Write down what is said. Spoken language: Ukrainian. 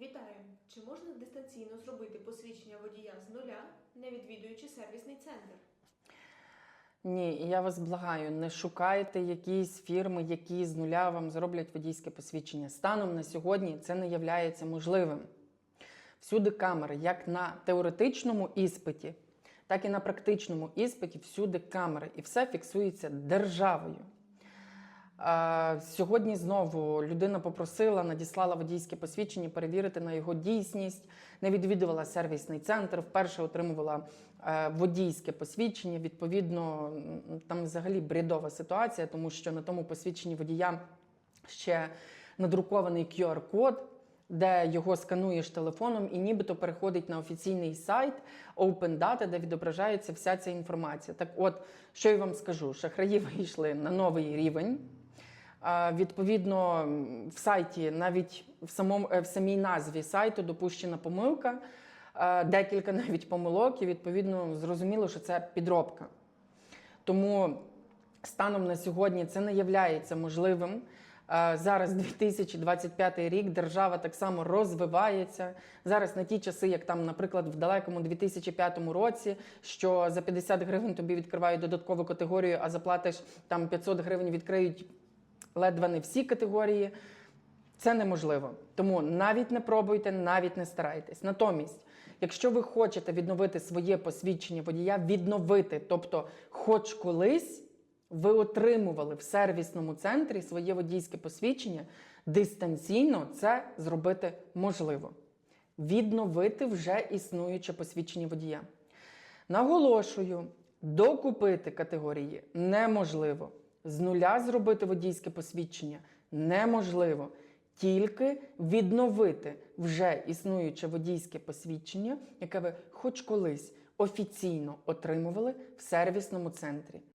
Вітаю! Чи можна дистанційно зробити посвідчення водія з нуля, не відвідуючи сервісний центр? Ні, я вас благаю, не шукайте якісь фірми, які з нуля вам зроблять водійське посвідчення. Станом на сьогодні це не являється можливим. Всюди камери, як на теоретичному іспиті, так і на практичному іспиті, всюди камери, і все фіксується державою. Сьогодні знову людина попросила, надіслала водійське посвідчення перевірити на його дійсність, не відвідувала сервісний центр, вперше отримувала е, водійське посвідчення. Відповідно, там взагалі бредова ситуація, тому що на тому посвідченні водія ще надрукований QR-код. Де його скануєш телефоном і нібито переходить на офіційний сайт Open Data, де відображається вся ця інформація. Так от, що я вам скажу, шахраї вийшли на новий рівень. Відповідно, в сайті, навіть в самому е, в самій назві сайту допущена помилка, е, декілька навіть помилок, і відповідно зрозуміло, що це підробка. Тому станом на сьогодні це не є можливим. Е, Зараз 2025 рік, держава так само розвивається. Зараз на ті часи, як там, наприклад, в далекому 2005 році, що за 50 гривень тобі відкривають додаткову категорію, а заплатиш там 500 гривень, відкриють ледве не всі категорії. Це неможливо. Тому навіть не пробуйте, навіть не старайтесь. Натомість, якщо ви хочете відновити своє посвідчення водія, відновити, тобто, хоч колись ви отримували в сервісному центрі своє водійське посвідчення, дистанційно це зробити можливо. Відновити вже існуюче посвідчення водія. Наголошую, докупити категорії неможливо. З нуля зробити водійське посвідчення неможливо. Тільки відновити вже існуюче водійське посвідчення, яке ви хоч колись офіційно отримували в сервісному центрі.